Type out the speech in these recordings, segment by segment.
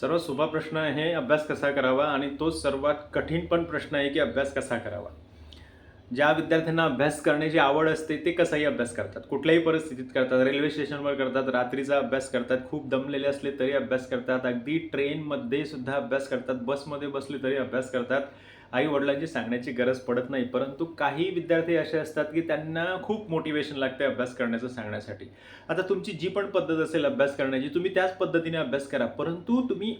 सर्वात सोपा प्रश्न आहे अभ्यास कसा करावा? आणि तो सर्वात कठीण पण प्रश्न आहे की अभ्यास कसा करावा? ज्या विद्यार्थ्यांना अभ्यास करण्याची आवड असते ते कसाही अभ्यास करतात? कुठल्याही परिस्थितीत करतात रेल्वे स्टेशनवर करतात रात्रीचा अभ्यास करतात खूप दमलेले असले तरी अभ्यास करतात. अगदी ट्रेनमध्ये सुद्धा अभ्यास करतात बसमध्ये बसले तरी अभ्यास करतात. आई वडिलांची सांगण्याची गरज पडत नाही परंतु काही विद्यार्थी असे असतात की त्यांना खूप मोटिवेशन लागते अभ्यास करण्याचं सांगण्यासाठी. आता तुमची जी पण पद्धत असेल अभ्यास करण्याची तुम्ही त्याच पद्धतीने अभ्यास करा परंतु तुम्ही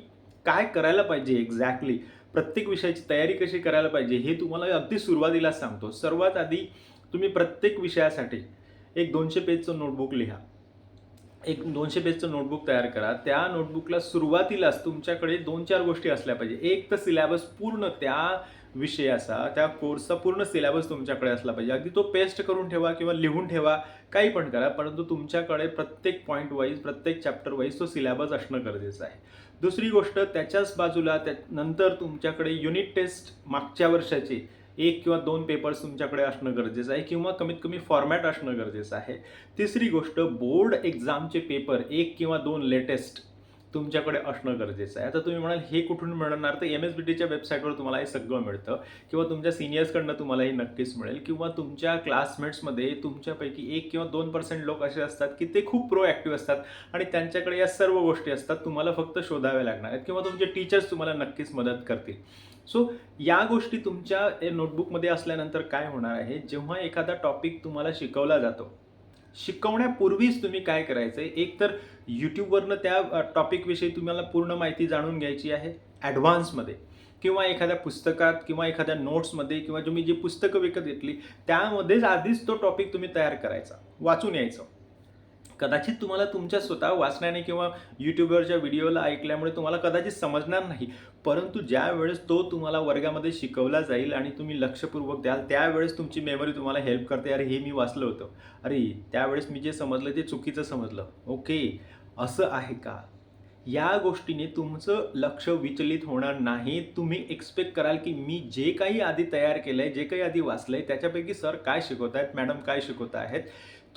काय करायला पाहिजे एक्झॅक्टली प्रत्येक विषयाची तयारी कशी करायला पाहिजे हे तुम्हाला अगदी सुरुवातीला सांगतो. सर्वात आधी तुम्ही प्रत्येक विषयासाठी एक दोनशे पेजचं नोटबुक लिहा. एक दोनशे पेजचं नोटबुक तयार करा. त्या नोटबुकला सुरुवातीलाच तुमच्याकडे दोन चार गोष्टी असल्या पाहिजे. एक तर सिलॅबस पूर्ण त्या विषयाचा त्या कोर्सचा पूर्ण सिलेबस तुमच्याकडे असला पाहिजे. अगदी तो पेस्ट करून ठेवा किंवा लिहून ठेवा काही पण करा परंतु तुमच्याकडे प्रत्येक पॉईंट वाईज प्रत्येक चॅप्टर वाईज तो सिलेबस असणं गरजेचं आहे. दुसरी गोष्ट त्याच्याच बाजूला त्या नंतर तुमच्याकडे युनिट टेस्ट मागच्या वर्षाची एक किंवा दोन पेपर्स तुमच्याकडे असणं गरजेचं आहे किंवा कमीत कमी फॉर्मॅट असणं गरजेचं आहे. तिसरी गोष्ट बोर्ड एक्झामचे पेपर एक किंवा दोन लेटेस्ट तुमच्याकडे असणं गरजेचं आहे. आता तुम्ही म्हणाल हे कुठून मिळणार? तर एम एस बी टीच्या वेबसाईटवर तुम्हाला हे सगळं मिळतं. किंवा तुमच्या सिनियर्सकडनं तुम्हाला हे नक्कीच मिळेल. किंवा तुमच्या क्लासमेट्समध्ये तुमच्यापैकी एक किंवा दोन पर्सेंट लोक असे असतात की ते खूप प्रोॲक्टिव्ह असतात आणि त्यांच्याकडे या सर्व गोष्टी असतात तुम्हाला फक्त शोधाव्या लागणार आहेत किंवा तुमचे टीचर्स तुम्हाला नक्कीच मदत करतील. सो या गोष्टी तुमच्या नोटबुकमध्ये असल्यानंतर काय होणार आहे? जेव्हा एखादा टॉपिक तुम्हाला शिकवला जातो शिकवण्यापूर्वीच तुम्ही काय करायचं आहे एक तर यूट्यूबवरनं त्या टॉपिकविषयी तुम्हाला पूर्ण माहिती जाणून घ्यायची आहे ॲडव्हान्समध्ये. किंवा एखाद्या पुस्तकात किंवा एखाद्या नोट्समध्ये किंवा तुम्ही जी पुस्तकं विकत घेतली त्यामध्येच आधीच तो टॉपिक तुम्ही तयार करायचा वाचून यायचं. कदाचित तुम्हाला तुमच्या स्वतः वाचण्याने किंवा यूट्यूबवरच्या व्हिडिओला ऐकल्यामुळे तुम्हाला कदाचित समजणार नाही परंतु ज्या वेळेस तो तुम्हाला वर्गामध्ये शिकवला जाईल आणि तुम्ही लक्षपूर्वक द्याल त्यावेळेस तुमची मेमरी तुम्हाला हेल्प करते. अरे हे मी वाचलं होतं. अरे त्यावेळेस मी जे समजलं ते चुकीचं समजलं. ओके. असं आहे का? या गोष्टीने तुमचं लक्ष विचलित होणार नाही. तुम्ही एक्सपेक्ट कराल की मी जे काही आधी तयार केलं आहे जे काही आधी वाचलं आहे त्याच्यापैकी सर काय शिकवत आहेत मॅडम काय शिकवत आहेत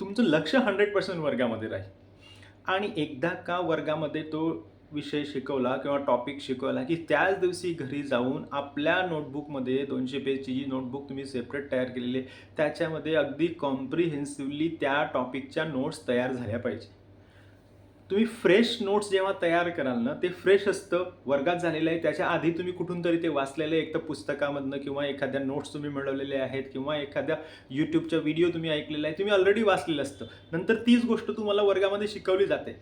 तुमचं लक्ष हंड्रेड पर्सेंट वर्गामध्ये राहील. आणि एकदा का वर्गामध्ये तो विषय शिकवला किंवा टॉपिक शिकवला की त्याच दिवशी घरी जाऊन आपल्या नोटबुकमध्ये दोनशे पेजची जी नोटबुक तुम्ही सेपरेट तयार केलेली आहे त्याच्यामध्ये अगदी कॉम्प्रिहेन्सिव्हली त्या टॉपिकच्या नोट्स तयार झाल्या पाहिजे. तुम्ही फ्रेश नोट्स जेव्हा तयार कराल ना ते फ्रेश असतं वर्गात झालेलं आहे त्याच्या आधी तुम्ही कुठून तरी ते वाचलेलं आहे एक तर पुस्तकामधनं किंवा एखाद्या नोट्स तुम्ही मिळवलेले आहेत किंवा एखाद्या यूट्यूबच्या व्हिडिओ तुम्ही ऐकलेला आहे तुम्ही ऑलरेडी वाचलेलं असतं. नंतर तीच गोष्ट तुम्हाला वर्गामध्ये शिकवली जाते.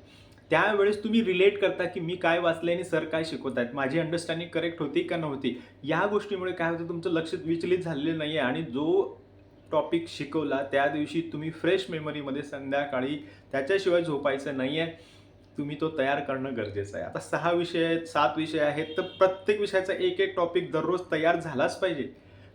त्यावेळेस तुम्ही रिलेट करता की मी काय वाचलं आणि सर काय शिकवत आहेत माझी अंडरस्टँडिंग करेक्ट होती का नव्हती? या गोष्टीमुळे काय होतं तुमचं लक्ष विचलित झालेलं नाही आहे आणि जो टॉपिक शिकवला त्या दिवशी तुम्ही फ्रेश मेमरीमध्ये संध्याकाळी त्याच्याशिवाय झोपायचं नाही आहे तुम्ही तो तयार करणं गरजेचं आहे. आता सहा विषय आहेत सात विषय आहेत तर प्रत्येक विषयाचा एक एक टॉपिक दररोज तयार झालाच पाहिजे.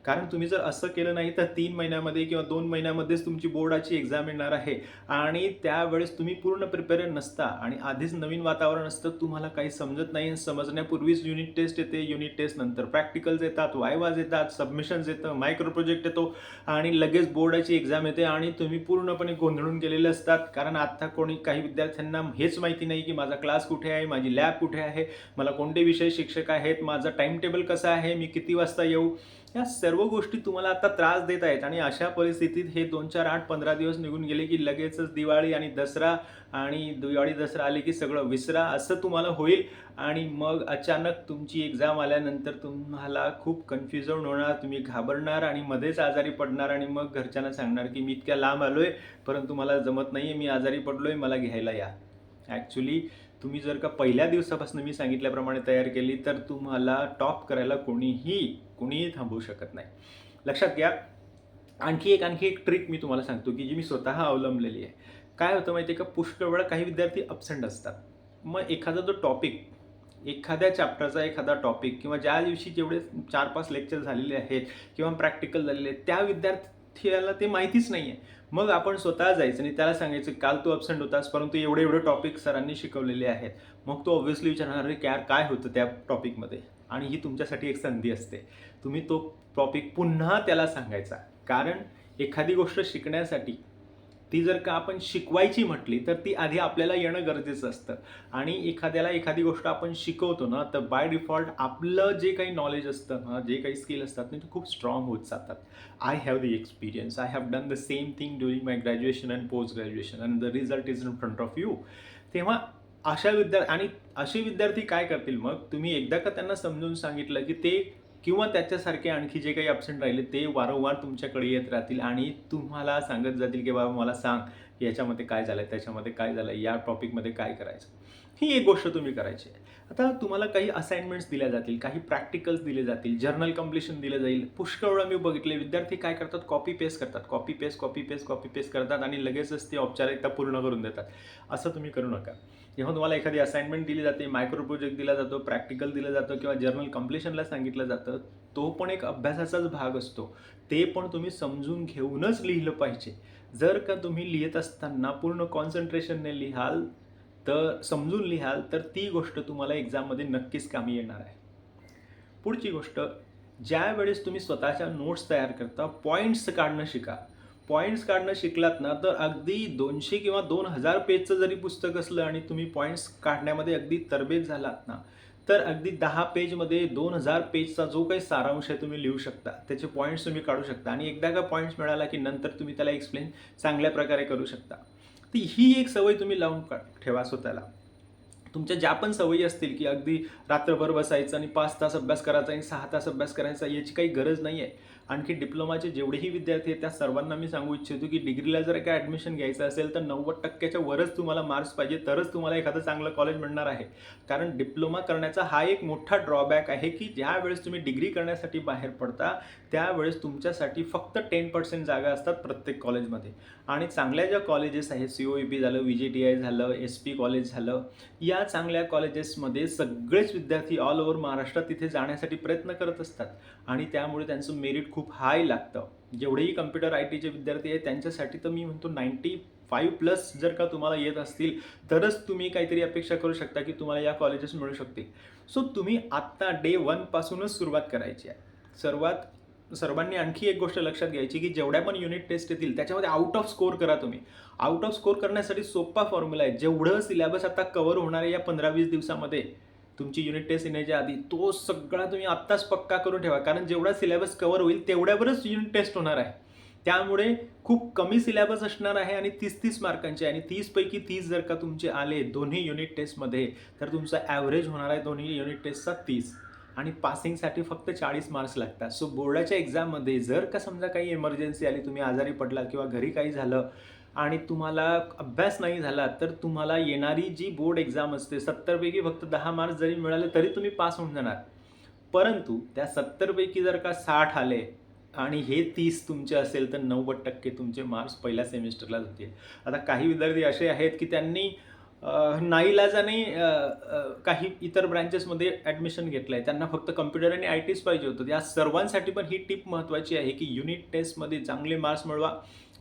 कारण तुम्ही जर असं केलं नाही तर तीन महिन्यामध्ये किंवा दोन महिन्यामध्येच तुमची बोर्डाची एक्झाम येणार आहे. आणि त्यावेळेस तुम्ही पूर्ण प्रिपेअर नसता आणि आधीच नवीन वातावरण असतं तुम्हाला काही समजत नाही समजण्यापूर्वीच युनिट टेस्ट येते. युनिट टेस्ट नंतर प्रॅक्टिकल्स येतात वायवाज येतात सबमिशन्स येतं मायक्रो प्रोजेक्ट येतो आणि लगेच बोर्डाची एक्झाम येते आणि तुम्ही पूर्णपणे गोंधळून गेलेले असतात. कारण आता कोणी काही विद्यार्थ्यांना हेच माहिती नाही की माझा क्लास कुठे आहे माझी लॅब कुठे आहे मला कोणते विषय शिक्षक आहेत माझा टाइम टेबल कसं आहे मी किती वाजता येऊ? या सर्व गोष्टी तुम्हाला आता त्रास देत आहेत आणि अशा परिस्थितीत हे दोन चार आठ पंधरा दिवस निघून गेले की लगेचच दिवाळी आणि दसरा आणि दिवाळी दसरा आले की सगळं विसरा असं तुम्हाला होईल. आणि मग अचानक तुमची एक्झाम आल्यानंतर तुम्हाला खूप कन्फ्युजन होणार तुम्ही घाबरणार आणि मध्येच आजारी पडणार आणि मग घरच्यांना सांगणार की मी इतक्या लांब आलो आहे परंतु मला जमत नाही आहे मी आजारी पडलो आहे मला घ्यायला या. ॲक्च्युली तुम्ही जर का पहिल्या दिवसापासून मी सांगितल्याप्रमाणे तयार केली तर तुम्हाला टॉप करायला कोणीही कोणीही थांबवू शकत नाही. लक्षात घ्या आणखी एक आणखी एक ट्रिक मी तुम्हाला सांगतो की जी मी स्वतः अवलंबलेली आहे. काय होतं माहिती आहे का? पुष्कळ वेळा काही विद्यार्थी अब्सेंट असतात. मग एखादा जो टॉपिक एखाद्या चॅप्टरचा एखादा टॉपिक किंवा ज्या दिवशी जेवढे चार पाच लेक्चर झालेले आहेत किंवा प्रॅक्टिकल झालेले आहेत त्या विद्यार्थी विद्यार्थ्याला ते माहितीच नाही आहे मग आपण स्वतः जायचं आणि त्याला सांगायचं काल तू अपसेंट होतास परंतु एवढे एवढे टॉपिक सरांनी शिकवलेले आहेत. मग तो ऑब्व्हियसली विचारणार अरे काय काय होतं त्या टॉपिकमध्ये आणि ही तुमच्यासाठी एक संधी असते. तुम्ही तो टॉपिक पुन्हा त्याला सांगायचा. कारण एखादी गोष्ट शिकण्यासाठी ती जर का आपण शिकवायची म्हटली तर ती आधी आपल्याला येणं गरजेचं असतं. आणि एखाद्याला एखादी गोष्ट आपण शिकवतो ना तर बाय डिफॉल्ट आपलं जे काही नॉलेज असतं ना जे काही स्किल असतात ना ते खूप स्ट्रॉंग होत जातात. I have the experience I have done the same thing during my graduation and post graduation and the result is in front of you तेव्हा अशा विद्यार्थी आणि असे विद्यार्थी काय करतील मग? तुम्ही एकदा का त्यांना समजून सांगितलं की ते किंवा त्याच्यासारखे आणखी जे काही ॲबसेंट राहिले ते वारंवार तुमच्याकडे येत राहतील आणि तुम्हाला सांगत जातील की बाबा मला सांग की याच्यामध्ये काय झालं त्याच्यामध्ये काय झालं या टॉपिकमध्ये काय करायचं? ही एक गोष्ट तुम्ही करायची आहे. आता तुम्हाला काही असाइनमेंट्स दिल्या जातील काही प्रॅक्टिकल्स दिले जातील जर्नल कम्प्लिशन दिलं जाईल. पुष्कळ वेळा मी बघितले विद्यार्थी काय करतात? कॉपी पेस्ट करतात. Copy paste copy paste copy paste करतात आणि लगेचच ते औपचारिकता पूर्ण करून देतात. असं तुम्ही करू नका. जेव्हा तुम्हाला एखादी असाइनमेंट दिली जाते मायक्रो प्रोजेक्ट दिला जातो प्रॅक्टिकल दिलं जातं किंवा जर्नल कम्प्लिशनला सांगितलं जातं तो पण एक अभ्यासाचाच भाग असतो. ते पण तुम्ही समजून घेऊनच लिहिलं पाहिजे. जर का तुम्ही लिहित असताना पूर्ण कॉन्सन्ट्रेशनने लिहाल तर समजून लिहाल तर ती गोष्ट तुम्हाला एक्झाममध्ये नक्कीच कामी येणार आहे. पुढची गोष्ट ज्या वेळेस तुम्ही स्वतःच्या नोट्स तयार करता पॉईंट्स काढणं शिका. पॉईंट्स काढणं शिकलात ना तर अगदी दोनशे किंवा दोन हजार पेजचं जरी पुस्तक असलं आणि तुम्ही पॉईंट्स काढण्यामध्ये अगदी तरबेज झालात ना तर अगदी दहा पेजमध्ये दोन हजार पेजचा जो काही सारांश आहे तुम्ही लिहू शकता. त्याचे पॉईंट्स तुम्ही काढू शकता. आणि एकदा का पॉईंट्स मिळाला की नंतर तुम्ही त्याला एक्सप्लेन चांगल्या प्रकारे करू शकता. ती ही एक सवय तुम्ही लावून का ठेवा स्वतःला. तुमच्या ज्या पण सवयी असतील की अगदी रात्रभर बसायचं आणि पाच तास अभ्यास करायचा आणि सहा तास अभ्यास करायचा याची काही गरज नाही आहे आणखी डिप्लोमाचे जेवढेही विद्यार्थी आहेत त्या सर्वांना मी सांगू इच्छितो की डिग्रीला जर काय ॲडमिशन घ्यायचं असेल तर नव्वद टक्क्याच्या वरच तुम्हाला मार्क्स पाहिजे तरच तुम्हाला एखादं चांगलं कॉलेज मिळणार आहे. कारण डिप्लोमा करण्याचा हा एक मोठा ड्रॉबॅक आहे की ज्या वेळेस तुम्ही डिग्री करण्यासाठी बाहेर पडता त्यावेळेस तुमच्यासाठी फक्त टेन पर्सेंट जागा असतात प्रत्येक कॉलेजमध्ये आणि चांगल्या ज्या कॉलेजेस आहेत सी ओ ई पी झालं व्ही जे टी आय झालं एस पी कॉलेज झालं या चांगल्या कॉलेजेसमध्ये सगळेच विद्यार्थी ऑल ओव्हर महाराष्ट्रात तिथे जाण्यासाठी प्रयत्न करत असतात. आणि त्यामुळे त्यांचं मेरिट खूप हाय लागतं. जेवढेही कम्प्युटर आय टीचे विद्यार्थी आहेत त्यांच्यासाठी तर मी म्हणतो नाईन्टी फाईव्ह प्लस जर का तुम्हाला येत असतील तरच तुम्ही काहीतरी अपेक्षा करू शकता की तुम्हाला या कॉलेजेस मिळू शकतील. सो तुम्ही आत्ता डे वनपासूनच सुरुवात करायची आहे. सर्वात सर्वांनी आणखी एक गोष्ट लक्षात घ्यायची की जेवढ्या पण युनिट टेस्ट येतील त्याच्यामध्ये आउट ऑफ स्कोर करा तुम्ही. आउट ऑफ स्कोर करण्यासाठी सोपा फॉर्म्युला आहे. जेवढं सिलेबस आता कव्हर होणार आहे या पंधरा वीस दिवसामध्ये तुमची युनिट टेस्ट येण्याच्या आधी तो सगळा तुम्ही आत्ताच पक्का करून ठेवा. कारण जेवढा सिलेबस कव्हर होईल तेवढ्यावरच युनिट टेस्ट होणार आहे. त्यामुळे खूप कमी सिलेबस असणार आहे आणि तीस तीस मार्कांचे आणि तीसपैकी तीस जर का तुमचे आले दोन्ही युनिट टेस्टमध्ये तर तुमचा ॲव्हरेज होणार आहे दोन्ही युनिट टेस्टचा तीस. आणि पासिंगसाठी फक्त चाळीस मार्क्स लागतात. सो बोर्डाच्या एक्झाममध्ये जर का समजा काही इमर्जन्सी आली तुम्ही आजारी पडला किंवा घरी काही झालं आणि तुम्हाला अभ्यास नाही झाला तर तुम्हाला येणारी जी बोर्ड एक्झाम असते सत्तरपैकी फक्त दहा मार्क्स जरी मिळाले तरी तुम्ही पास होऊन जाणार. परंतु त्या सत्तरपैकी जर का साठ आले आणि हे तीस तुमचे असेल तर नव्वद टक्के तुमचे मार्क्स पहिल्या सेमिस्टरला होतील. आता काही विद्यार्थी असे आहेत की त्यांनी नाईलाजाने काही इतर ब्रँचेसमध्ये ॲडमिशन घेतलं आहे त्यांना फक्त कम्प्युटर आणि आय टीच पाहिजे होतं. या सर्वांसाठी पण ही टिप महत्त्वाची आहे की युनिट टेस्टमध्ये चांगले मार्क्स मिळवा.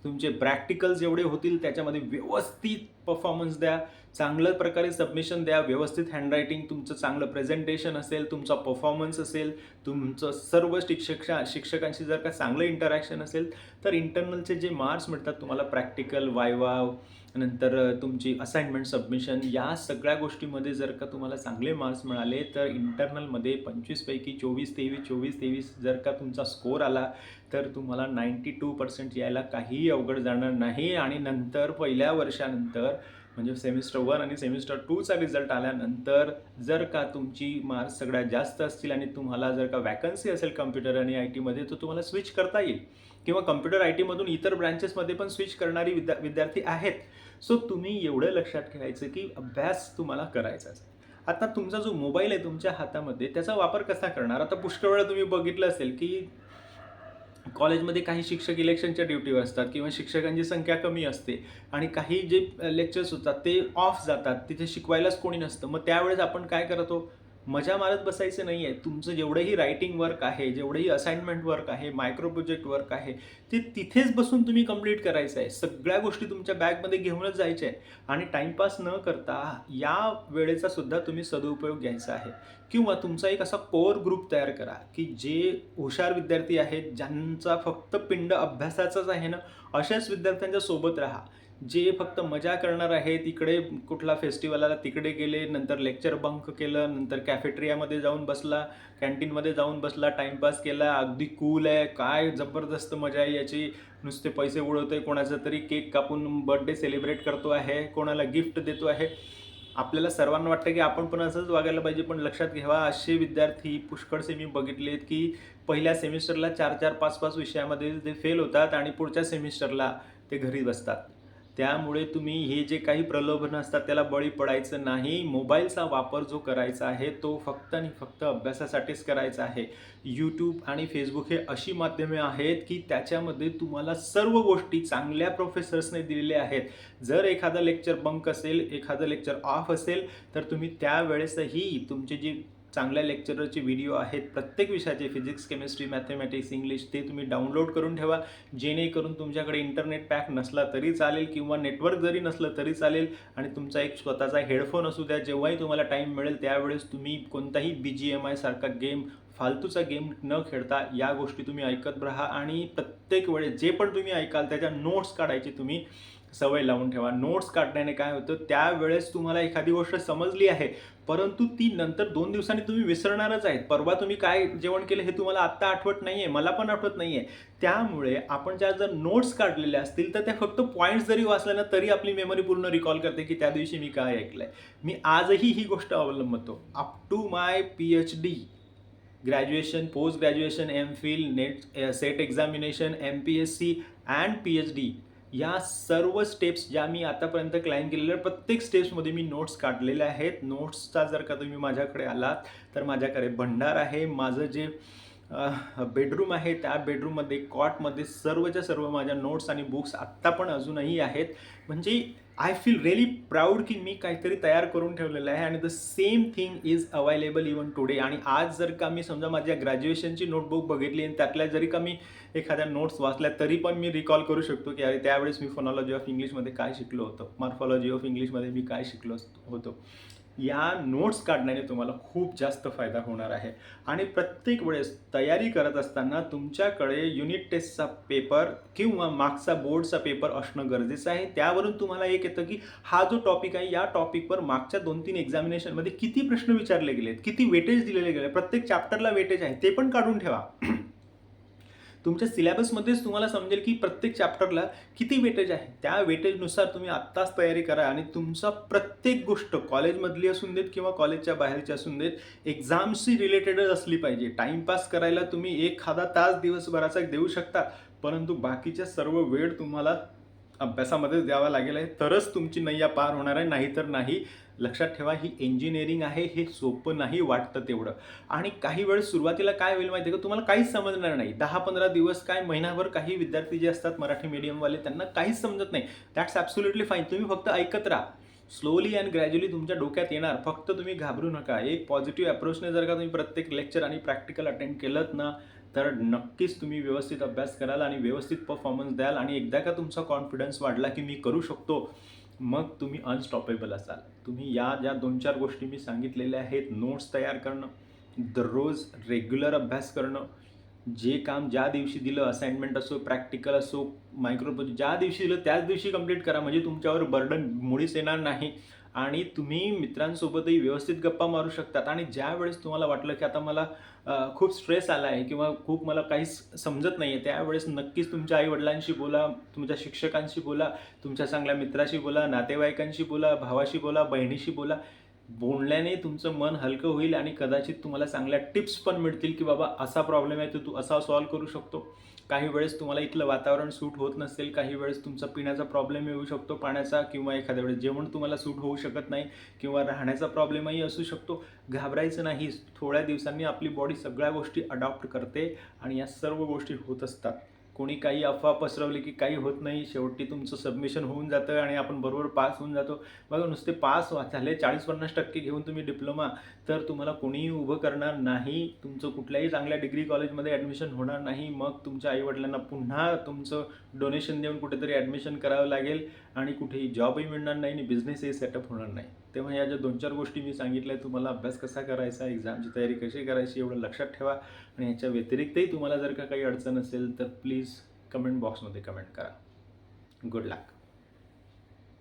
तुमचे प्रॅक्टिकल्स जेवढे होतील त्याच्यामध्ये व्यवस्थित परफॉर्मन्स द्या चांगल्या प्रकारे सबमिशन द्या व्यवस्थित हँडरायटिंग तुमचं चांगलं प्रेझेंटेशन असेल तुमचा परफॉर्मन्स असेल तुमचं सर्व शिक्षक शिक्षकांशी जर का चांगलं इंटरॅक्शन असेल तर इंटरनलचे जे मार्क्स मिळतात तुम्हाला प्रॅक्टिकल वायवाव नंतर तुमची असाइनमेंट सबमिशन या सगळ्या गोष्टीमध्ये जर का तुम्हाला चांगले मार्क्स मिळाले तर इंटरनलमध्ये पंचवीसपैकी चोवीस तेवीस चोवीस तेवीस जर का तुमचा स्कोर आला तर तुम्हाला नाईंटी टू पर्सेंट यायला काहीही अवघड जाणार नाही. आणि नंतर पहिल्या वर्षानंतर म्हणजे सेमिस्टर वन आणि सेमिस्टर टूचा रिझल्ट आल्यानंतर जर का तुमची मार्क्स सगळ्यात जास्त असतील आणि तुम्हाला जर का वॅकन्सी असेल कम्प्युटर आणि आय टीमध्ये तर तुम्हाला स्विच करता येईल. किंवा कम्प्युटर आय टीमधून इतर ब्रँचेसमध्ये पण स्विच करणारी विद्या विद्यार्थी आहेत. सो तुम्ही एवढं लक्षात ठेवायचं की अभ्यास तुम्हाला करायचाच आता तुमचा जो मोबाईल आहे तुमच्या हातामध्ये त्याचा वापर कसा करणार? आता पुष्कळ वेळा तुम्ही बघितलं असेल की कॉलेजमध्ये काही शिक्षक इलेक्शनच्या ड्युटीवर असतात किंवा शिक्षकांची संख्या कमी असते आणि काही जे लेक्चर्स होतात ते ऑफ जातात तिथे शिकवायलाच कोणी नसतं. मग त्यावेळेस आपण काय करतो? मजा मारत बसायचं नाही आहे तुमचं जेवढंही रायटिंग वर्क आहे जेवढंही असाइनमेंट वर्क आहे मायक्रो प्रोजेक्ट वर्क आहे ते तिथेच बसून तुम्ही कंप्लीट करायचं आहे सगळ्या गोष्टी तुमच्या बॅगमध्ये घेऊनच जायच्या. आहे आणि टाईमपास न करता या वेळेचा सुद्धा तुम्ही सदुपयोग घ्यायचा आहे. किंवा तुमचा एक असा कोर ग्रुप तयार करा की जे हुशार विद्यार्थी आहेत ज्यांचा फक्त पिंड अभ्यासाचाच आहे ना अशाच विद्यार्थ्यांच्या सोबत राहा. जे फक्त मजा करणार आहेत इकडे कुठला फेस्टिवल आला तिकडे गेले नंतर लेक्चर बंक केलं नंतर कॅफेटेरियामध्ये जाऊन बसला कॅन्टीनमध्ये जाऊन बसला टाईमपास केला अगदी कूल आहे काय जबरदस्त मजा आहे याची नुसते पैसे उडवतोय कोणाचा तरी केक कापून बर्थडे सेलिब्रेट करतो आहे कोणाला गिफ्ट देतो आहे. आपल्याला सर्वांना वाटतं की आपण पण असंच वागायला पाहिजे पण लक्षात घ्यावा असे विद्यार्थी पुष्कळसे मी बघितलेत की पहिल्या सेमिस्टरला चार चार पाच पाच विषयामध्ये ते फेल होतात आणि पुढच्या सेमिस्टरला ते घरी बसतात. त्यामुळे तुम्ही हे जे काही प्रलोभन असतात त्याला बळी पडायचं नाही. मोबाईलचा वापर जो करायचा आहे तो फक्त आणि फक्त अभ्यासासाठीच करायचा आहे. यूट्यूब आणि फेसबुक हे अशी माध्यमे आहेत की त्याच्यामध्ये तुम्हाला सर्व गोष्टी चांगल्या प्रोफेसर्सने दिलेल्या आहेत. जर एखादं लेक्चर बंक असेल एखादं लेक्चर ऑफ असेल तर तुम्ही त्यावेळेसही तुमचे जे चांगल्या लेक्चररचे व्हिडिओ आहेत. प्रत्येक विषयाचे फिजिक्स केमिस्ट्री मॅथमॅटिक्स इंग्लिश ते तुम्ही डाउनलोड करून ठेवा. जेणेकरून तुमच्याकडे इंटरनेट पॅक नसला तरी चालेल किंवा नेटवर्क जरी नसलं तरी चालेल आणि तुमचा एक स्वतःचा हेडफोन असू द्या जेव्हाही तुम्हाला टाईम मिळेल त्यावेळेस तुम्ही कोणताही बी जी एम आयसारखा गेम फालतूचा गेम न खेळता या गोष्टी तुम्ही ऐकत राहा आणि प्रत्येक वेळेस जे पण तुम्ही ऐकाल त्याच्या नोट्स काढायची तुम्ही सवय लावून ठेवा. नोट्स काढण्याने काय होतं त्यावेळेस तुम्हाला एखादी गोष्ट समजली आहे परंतु ती नंतर दोन दिवसांनी तुम्ही विसरणारच आहेत. परवा तुम्ही काय जेवण केलं हे तुम्हाला आत्ता आठवत नाही आहे मला पण आठवत नाही आहे त्यामुळे आपण ज्या जर नोट्स काढलेल्या असतील तर त्या फक्त पॉईंट्स जरी वाचल्या ना तरी आपली मेमरी पूर्ण रिकॉल करते की त्या दिवशी मी काय ऐकलं आहे मी आजही ही गोष्ट अवलंबतो. Up to my P H D graduation post graduation M Phil NET SET examination M P S C and P H D या सर्व स्टेप्स ज्या मी आतापर्यंत क्लाईम केलेल्या प्रत्येक स्टेप्समध्ये मी नोट्स काढलेल्या आहेत. नोट्सचा जर का तुम्ही माझ्याकडे आलात तर माझ्याकडे भंडार आहे. माझं जे बेडरूम आहे त्या बेडरूममध्ये कॉटमध्ये सर्वच्या सर्व माझ्या नोट्स आणि बुक्स आत्ता पण अजूनही आहेत. म्हणजे आय फील रिअली प्राऊड की मी काहीतरी तयार करून ठेवलेलं आहे. आणि the same thing is available even today आणि आज जर का मी समजा माझ्या ग्रॅज्युएशनची नोटबुक बघितली आणि त्यातल्या जरी का मी एखाद्या नोट्स वाचल्या तरी पण मी रिकॉल करू शकतो की अरे त्यावेळेस मी फोनॉलॉजी ऑफ इंग्लिशमध्ये काय शिकलो होतो. मॉर्फॉलॉजी ऑफ इंग्लिशमध्ये मी काय शिकलो होतो. या नोट्स काढण्याने तुम्हाला खूप जास्त फायदा होणार आहे. आणि प्रत्येक वेळेस तयारी करत असताना तुमच्याकडे युनिट टेस्टचा पेपर किंवा मागचा बोर्डचा पेपर असणं गरजेचं आहे. त्यावरून तुम्हाला एक येतं की हा जो टॉपिक आहे या टॉपिकवर मागच्या दोन तीन एक्झामिनेशनमध्ये किती प्रश्न विचारले गेलेत किती वेटेज दिलेले गेले प्रत्येक चॅप्टरला वेटेज आहे ते पण काढून ठेवा. तुमच्या सिलेबसमध्येच तुम्हाला समजेल की प्रत्येक चॅप्टरला किती वेटेज आहे. त्या वेटेजनुसार तुम्ही आत्ताच तयारी करा आणि तुमचा प्रत्येक गोष्ट कॉलेजमधली असून देत किंवा कॉलेजच्या बाहेरची असून देत एक्झामशी रिलेटेडच असली पाहिजे. टाईमपास करायला तुम्ही एखादा तास दिवसभराचा देऊ शकता परंतु बाकीच्या सर्व वेळ तुम्हाला अभ्यासामध्येच द्यावा लागेल आहे. तरच तुमची नैया पार होणार आहे. नाहीतर नाही. लक्षात ठेवा ही इंजिनिअरिंग आहे हे सोपं नाही वाटतं तेवढं. आणि काही वेळ सुरुवातीला काय होईल माहिती आहे का? तुम्हाला काहीच समजणार नाही. दहा पंधरा दिवस काय महिनाभर काही विद्यार्थी जे असतात मराठी मीडियमवाले त्यांना काहीच समजत नाही. दॅट्स ॲब्सोल्युटली फाईन तुम्ही फक्त ऐकत राहा. स्लोली अँड ग्रॅज्युअली तुमच्या डोक्यात येणार. फक्त तुम्ही घाबरू नका. एक पॉझिटिव्ह अप्रोचने जर का तुम्ही प्रत्येक लेक्चर आणि प्रॅक्टिकल अटेंड केलं ना तर नक्कीच तुम्ही व्यवस्थित अभ्यास कराल आणि व्यवस्थित परफॉर्मन्स द्याल आणि एकदा का तुमचा कॉन्फिडन्स वाढला की मी करू शकतो मग तुम्ही अनस्टॉपेबल असाल. तुम्ही या ज्या दोन चार गोष्टी मी सांगितलेल्या आहेत नोट्स तयार करणं दररोज रेग्युलर अभ्यास करणं जे काम ज्या दिवशी दिलं असाइनमेंट असो प्रॅक्टिकल असो मायक्रो ज्या दिवशी दिलं त्याच दिवशी कंप्लीट करा. म्हणजे तुमच्यावर बर्डन मुळीच येणार नाही. आणि तुम्ही मित्रांसोबतही व्यवस्थित गप्पा मारू शकतात. आणि ज्या वेळेस तुम्हाला वाटलं की आता मला खूप स्ट्रेस आला आहे किंवा खूप मला काहीच समजत नाही आहे त्यावेळेस नक्कीच तुमच्या आईवडिलांशी बोला तुमच्या शिक्षकांशी बोला तुमच्या चांगल्या मित्राशी बोला नातेवाईकांशी बोला भावाशी बोला बहिणीशी बोला. बोलण्याने तुमचं मन हलकं होईल आणि कदाचित तुम्हाला चांगल्या टिप्स पण मिळतील की बाबा असा प्रॉब्लेम आहे तर तू असा सॉल्व करू शकतो. काही वेळेस तुम्हाला इथलं वातावरण सूट होत नसेल काही वेळेस तुमचा पिण्याचा प्रॉब्लेम येऊ शकतो पाण्याचा किंवा एखाद्या वेळेस जेवण तुम्हाला सूट होऊ शकत नाही किंवा राहण्याचा प्रॉब्लेमही असू शकतो. घाबरायचं नाही थोड्या दिवसांनी आपली बॉडी सगळ्या गोष्टी अडॉप्ट करते आणि या सर्व गोष्टी होत असतात. कोणी काही अफवा पसरवली की काही होत नाही शेवटी तुमचं सबमिशन होऊन जातं आणि आपण बरोबर पास होऊन जातो. बघा नुसते पास झाले चाळीस पन्नास टक्के घेऊन तुम्ही डिप्लोमा तर तुम्हाला कोणीही उभं करणार नाही. तुमचं कुठल्याही चांगल्या डिग्री कॉलेजमध्ये ॲडमिशन होणार नाही. मग तुमच्या आईवडिलांना पुन्हा तुमचं डोनेशन देऊन कुठेतरी ॲडमिशन करावं लागेल. आणि कुठेही जॉबही मिळणार नाही आणि बिझनेसही सेटअप होणार नाही. तेव्हा या ज्या दोन चार गोष्टी मी सांगितल्या तुम्हाला अभ्यास कसा करायचा एक्झामची तयारी कशी करायची एवढं लक्षात ठेवा. आणि ह्याच्या व्यतिरिक्तही तुम्हाला जर का काही अडचण असेल तर प्लीज कमेंट बॉक्समध्ये कमेंट करा. Good luck